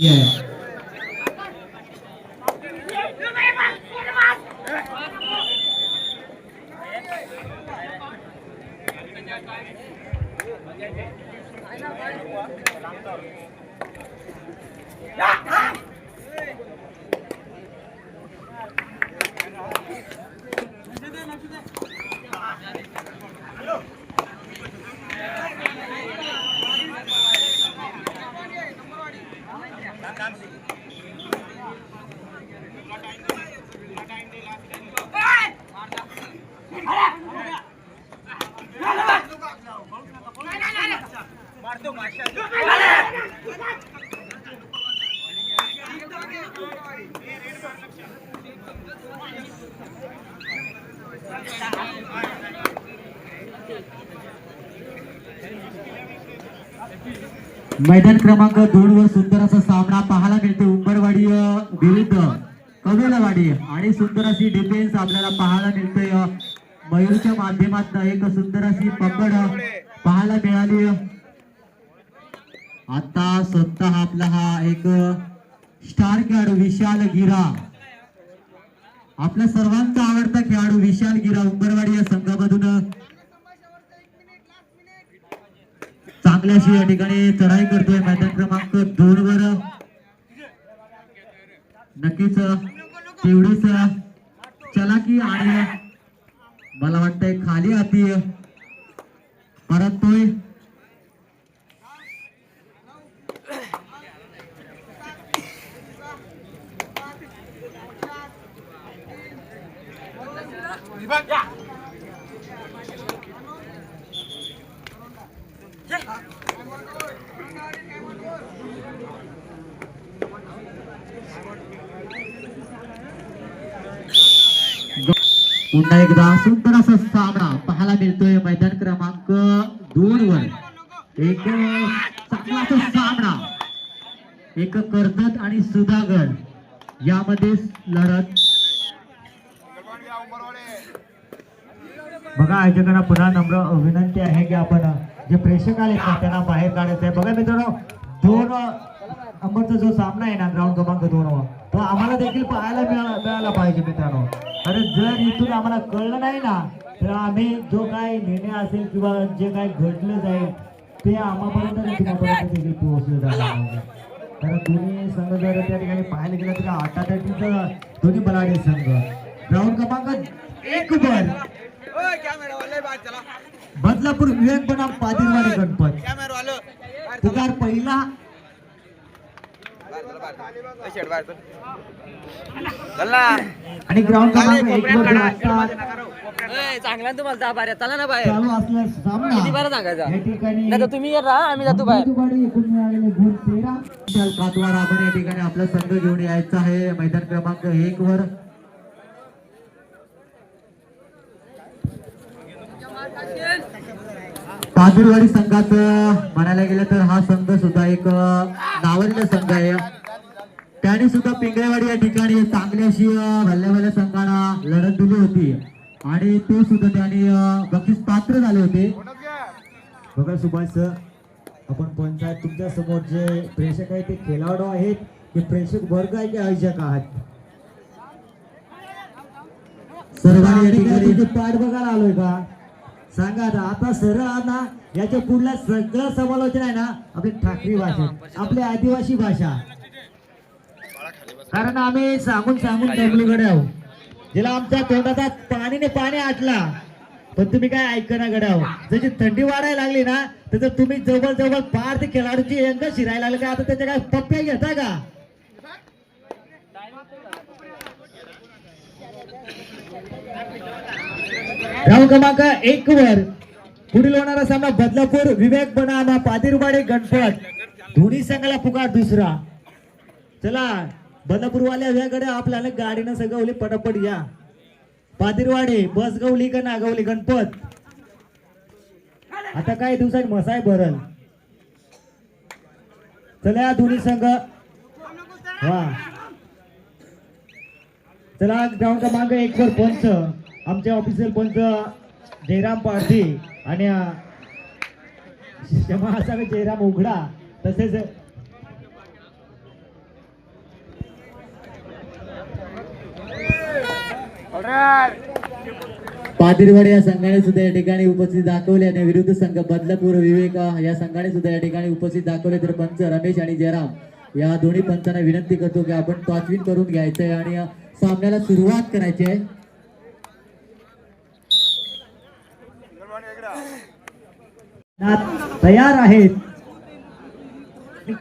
Yeah. आहे मैदान क्रमांक दोन वर सुंदर असा सामना पाहायला मिळतो. उंबरवाडी विरुद्ध कवेलवाडी आणि सुंदर अशी डिफेन्स आपल्याला पाहायला मिळतोय. मयूरच्या माध्यमातून एक सुंदर अशी पकड पाहायला मिळाली. आता स्वतः आपला हा एक स्टार खेळाडू विशाल गिरा. आपला सर्वांचा आवडता खेळाडू विशाल गिरा उंबरवाडी या संघामधून आपल्याशी या ठिकाणी चढाई करतोय मैदान क्रमांक दोन वर. नक्कीच तेवढीच चलाकी आणि मला वाटतंय खाली हाती परततोय. पुन्हा एकदा सुंदर असा सामना पाहायला मिळतोय मैदान क्रमांक दोन वर. एक चांगला असा सामना. एक कर्जत आणि सुधागड यामध्ये लढत. बघा आयोजकांना पुन्हा नम्र विनंती आहे की आपण जे प्रेक्षक आले ना त्यांना बाहेर काढायचं आहे. बघा मित्रांनो दोन नंबरचा जो सामना आहे ना ग्राउंड क्रमांक दोन तो आम्हाला देखील पाहायला मिळाला मिळाला पाहिजे मित्रांनो. अरे जर इथून आम्हाला कळलं नाही ना तर आम्ही जो काय निर्णय असेल किंवा जे काय घडलं जाईल ते आम्हापर्यंत तुम्हापर्यंत देखील पोहोचलं जाणार कारण दोन्ही संघ जर त्या ठिकाणी पाहायला गेलं तर आटाटाटीचं दोन्ही बलाडे संघ. ग्राउंड क्रमांक एक वर. बाहेर बदलापूर विवेक बनाम पादिरवाडी गणपत. पुकार पहिला. बाहेर आणि ग्राउंड क्रमांक एक वर जो आता चांगला तुम्हाला दहा बाऱ्या चला ना बाहेर. चालू किती सामना. बारा सांगायचा? या ठिकाणी नाही तर तुम्ही राहा आम्ही जातो बाहेर. बालेवाडी एकूण मिळालेले गुण तेरा. विशाल कातवार आपण या ठिकाणी आपला संघ घेऊन यायचा आहे. मैदान क्रमांक एक वर पादुरवाडी संघात म्हणायला गेलं तर हा संघ सुद्धा एक अं, नावाजलेला संघ आहे. त्याने सुद्धा पिंगळेवाडी या ठिकाणी चांगली अशी अं, भल्या भल्या संघाला लढत दिली होती. आणि ते सुद्धा त्यांनी बक्षीस पात्र झाले होते. बघा सुभाष सर आपण पंचायत तुमच्यासमोर जे प्रेक्षक आहेत ते खेळाडू आहेत की प्रेक्षक वर्ग आहे की आयोजक आहात? सर्वांनी पाठ बघायला आलोय का? सांगा आता आता सरळ ना याच्या पुढल्या सगळं समालोचन आहे ना आपली ठाकरी भाषा आपली आदिवासी भाषा. कारण आम्ही सांगून सांगून दमलीकडे आहो जिला आमच्या तोंडाचा पाणीने पाणी आटला पण तुम्ही काय ऐकना गड्या हो? जशी थंडी वाढायला लागली ना तर तुम्ही जवळ जवळ पार ते खेळाडूची अंग शिरायला लागले का? आता त्याच्या काय पप्प्या घेता का? धाव क्रमांक एक वर पुढील होणारा सामना बदलापूर विवेक बनामा पादिरवाडे गणपत. धोनी संघाला पुकार दुसरा. चला बदलापूरवाल्या वेगळे आपल्याला गाडीनं सगवली पटापट या. पादिरवाडे बस गवली का नागवली गणपत? आता काही दिवसांनी मसाय भरल चला या दोन्ही संघ. वा. चला ग्राउंड क्रमांक एक वर पंच आमचे ऑफिसर पंच जयराम पारधी आणि क्षमा जयराम उघडा तसेच पातिरवाडी या संघाने सुद्धा या ठिकाणी उपस्थित दाखवले आणि विरुद्ध संघ बदलापूर विवेक या संघाने सुद्धा या ठिकाणी उपस्थित दाखवले. तर पंच रमेश आणि जयराम या दोन्ही पंचांना विनंती करतो की आपण टॉचविन करून घ्यायचंय आणि सामन्याला सुरुवात करायची आहे. तयार आहेत.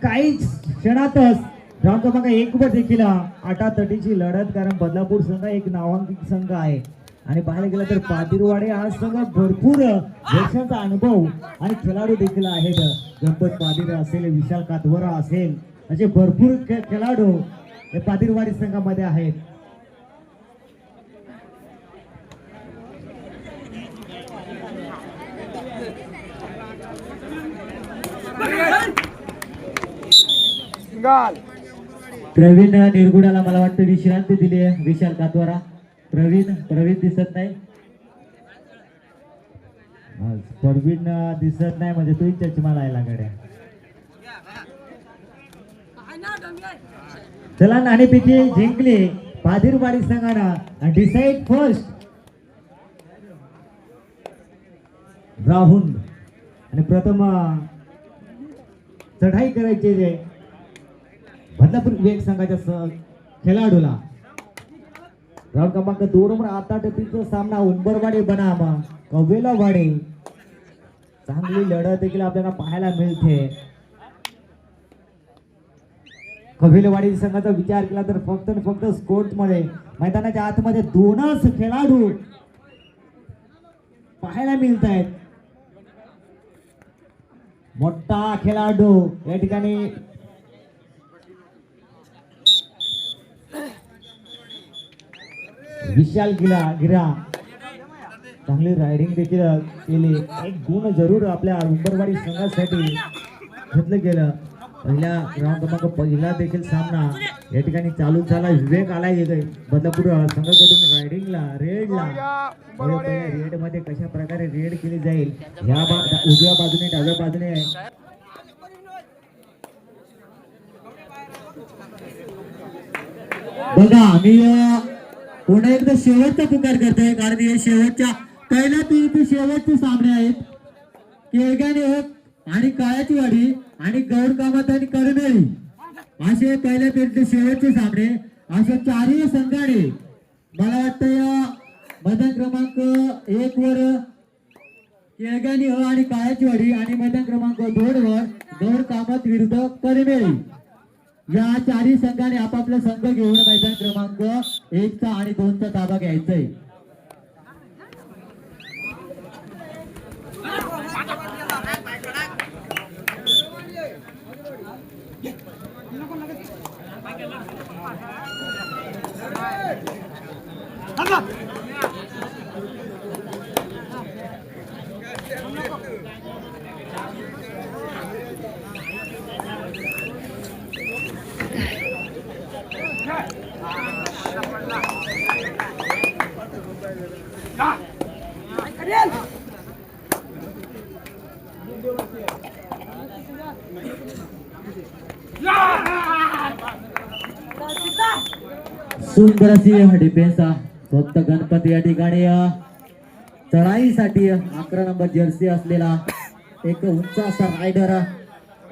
काही क्षणातच राऊंड क्रमांक एक वर देखील आटातटीची लढत कारण बदलापूर संघ एक नावांकित संघ आहे. आणि पाहायला गेलं तर पादिरवाडे हा संघ भरपूर वर्षांचा अनुभव आणि खेळाडू देखील आहेत. गणपत पादिर असेल विशाल कातवरा असेल असे भरपूर खेळाडू हे पादिरवाडी संघामध्ये आहेत. प्रवीण निरगुडाला मला वाटतं विश्रांती दिली आहे विशाल कातवारा. प्रवीण प्रवीण दिसत नाही. प्रवीण दिसत नाही म्हणजे तोही चष्मा लायला गड्या. चला नाणेपेटी जिंकली. पाधीरवाडी संघानं डिसाईड फर्स्ट राहुल. आणि प्रथम चढाई करायची जे बदलापूर विवेक संघाच्या खेळाडूला. राऊंड क्रमांक दोन वर आता टपीचा सामना उंबरवाडी बनाम कवेलावाडी चांगली लढत देखील आपल्याला पाहायला मिळते. कवेलवाडी संघाचा विचार केला तर फक्त आणि फक्त स्कोर्टमध्ये मैदानाच्या आतमध्ये दोनच खेळाडू पाहायला मिळत आहेत मोठा खेळाडू या ठिकाणी विशाल गिरा गिरा. चांगली रायडिंग देखील केली. एक गुण जरूर आपल्या उंबरवाडी संघासाठी घेतलं गेलं. पहिल्या राऊंड क्रमांक पहिला देखील सामना. या ठिकाणी चालू झाला. विवेक आला येतोय बदलापूर संघाकडून रायडिंगला रेडला रेडमध्ये कशा प्रकारे रेड केली जाईल ह्या बा उजव्या बाजूने डाव्या बाजूने बघा मी पुन्हा एकदा शेवटचा पुकार करतोय कारण हे शेवटच्या पहिल्या तीन ते शेवटचे सामने आहेत. केळगाने आणि काळ्याची वाडी आणि गौड कामत आणि करमेळी असे पहिल्या तीन ते शेवटचे सामने अशा चारही संघाने मला वाटतं या मैदान क्रमांक एक वर केळगानी हो आणि काळ्याची वाडी आणि मैदान क्रमांक दोन वर गौड कामत विरुद्ध करमेळी या चारही संघाने आपापला संघ घेऊन मैदान क्रमांक एकचा आणि दोनचा ताबा घ्यायचाय. सुंदर अशी डिफेन्स फक्त गणपती या ठिकाणी चढाईसाठी अकरा नंबर जर्सी असलेला एक उंच असा रायडर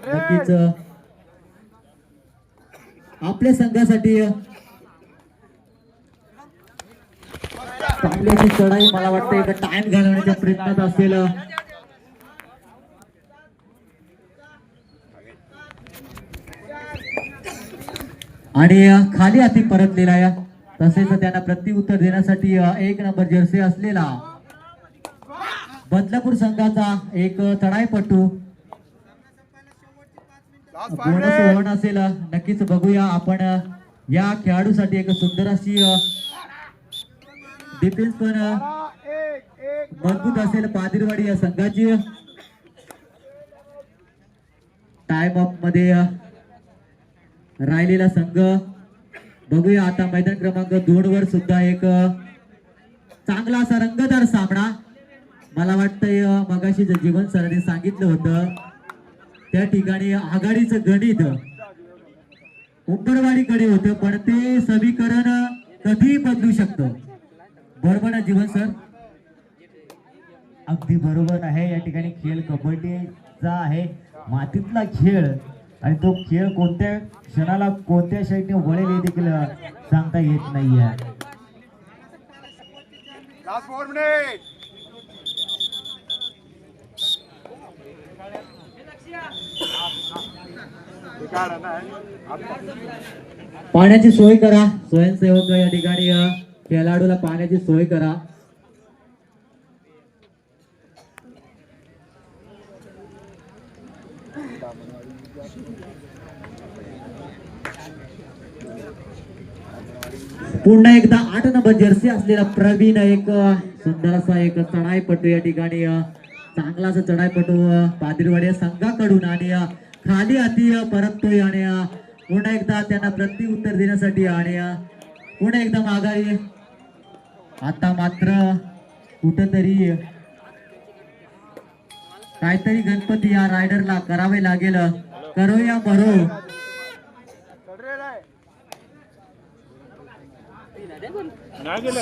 नक्कीच आपल्या संघासाठी चढाई मला वाटतं. एक टाइम घालवण्याच्या प्रयत्नात असेल आणि खाली हाती परतलेला या तसेच त्यांना प्रत्युत्तर देण्यासाठी एक नंबर जर्सी असलेला बदलापूर संघाचा एक चढाईपटू बोनस असेल नक्कीच बघूया आपण या खेळाडूसाठी एक सुंदर अशी डिफेन्स पण मजबूत असेल पादिरवाडी या संघाची. टाइम अपमध्ये राहिलेला संघ. बघूया आता मैदान क्रमांक दोन वर सुद्धा एक चांगला असा रंगदार सामना. मला वाटतंय मगाशी जे जीवन सरांनी सांगितलं होतं त्या ठिकाणी आघाडीचं गणित उंबरवाडीकडे होतं पण ते समीकरण कधीही बदलू शकतं? बरोबर ना जीवन सर? अगदी बरोबर आहे. या ठिकाणी खेळ कबड्डीचा आहे. मातीतला खेळ आणि तो खेळ कोणत्या क्षणाला कोणत्या शैलीने वळेल हे देखील सांगता येत नाही आहे पाण्याची सोय करा. स्वयंसेवक या ठिकाणी खेळाडूला पाण्याची सोय करा. पुन्हा एकदा आठ नंबर जर्सी असलेला प्रवीण एक सुंदर असा एक चढाईपटू या ठिकाणी चांगला असा चढाईपटू पादिरवाडी संघाकडून आणि खाली हाती परततोय आणि पुन्हा एकदा त्यांना प्रत्युत्तर देण्यासाठी आणि पुन्हा एकदा माघारी. आता मात्र कुठंतरी काहीतरी गणपती या रायडरला करावे लागेल. करो या भरो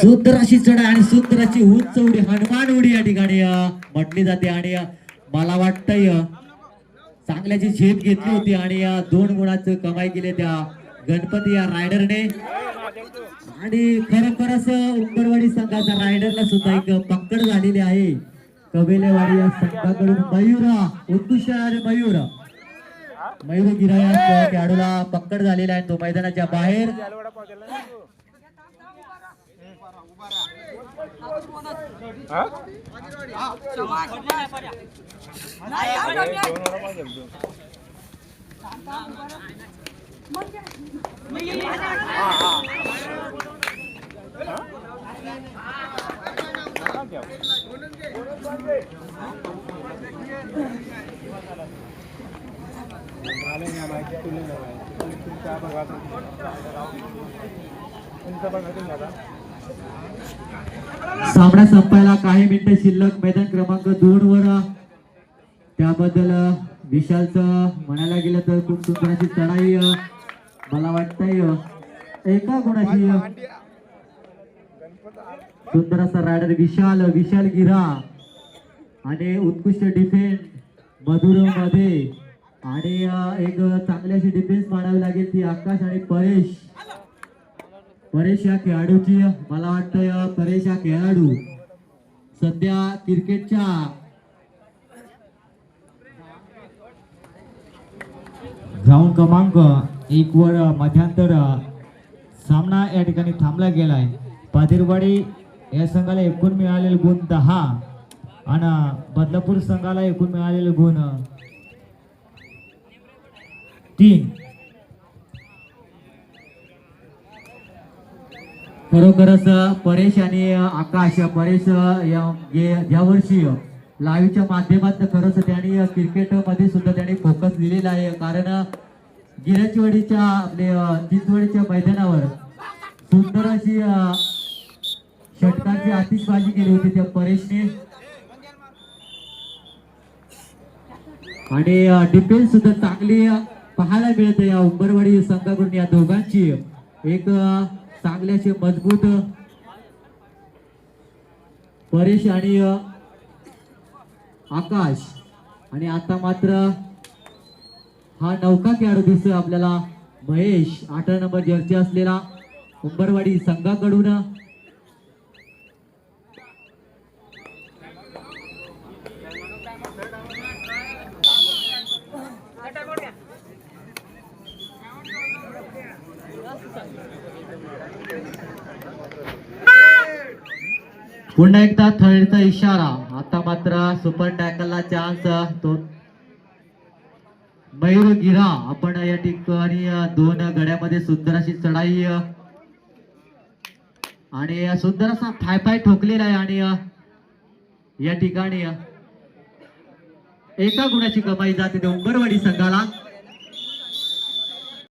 सुंदर अशी आणि सुंदर अशी उंच उडी. हनुमान उडी या ठिकाणी म्हटली जाते आणि मला वाटतंय चांगल्याची झेप घेतली होती आणि दोन गुणाचं कमाई केली त्या गणपती या रायडरने. आणि खरोखरच उंबरवाडी संघाच्या रायडरला सुद्धा एक पकड झालेली आहे. कबेलेवाडी या संघाकडून मयूरा उत्कृष्ट आणि मयूर. मयूर गिरा खेळाडूला पकड झालेला आहे. तो मैदानाच्या बाहेर. सामना संपायला काही मिनिटं शिल्लक मैदान क्रमांक दोन वर. त्याबद्दल विशालचं म्हणायला गेलं तर खूप सुंदर अशी चढाई मला वाटतंय एका गुणाची सुंदर असा रायडर विशाल विशाल गिरा. आणि उत्कृष्ट डिफेन्स मधुरमध्ये आणि एक चांगल्याशी डिफेन्स मारावी लागेल ती आकाश आणि परेश. परेश या खेळाडूची मला वाटतं परेश या खेळाडू. सध्या क्रिकेटच्या ग्राउंड क्रमांक एक वर मध्यांतर सामना या ठिकाणी थांबला गेलाय. पाधीरवाडी या संघाला एकूण मिळालेले गुण दहा आणि बदलापूर संघाला एकूण मिळालेले गुण तीन. खरोखरच परेश आणि आकाश परेश या वर्षी लाईव्हच्या माध्यमात खरंच त्यांनी क्रिकेटमध्ये सुद्धा त्यांनी फोकस दिलेला आहे. कारण गिरजवाडीच्या आपले चिंचवडीच्या मैदानावर सुंदर अशी षटकांची आतिषबाजी केली होती त्या परेशने. आणि डिफेन्स सुद्धा चांगली पाहायला मिळते या उंबरवाडी संघाकडून या दोघांची. एक चांगल्याचे मजबूत परेश आणि आकाश. आणि आता मात्र हा नौका खेळाडू दिसतोय आपल्याला महेश. अठरा नंबर जर्सी असलेला उंबरवाडी संघाकडून पुन्हा एकदा थर्डचा इशारा. आता मात्र सुपर टॅकलला चान्स तो मयूर गिरा. आपण या ठिकाणी दोन गड्यामध्ये सुंदर अशी चढाई आणि सुंदर असा फाय फाय ठोकलेला आहे आणि या ठिकाणी एका गुणाची कमाई जाते ते उंबरवाडी संघाला.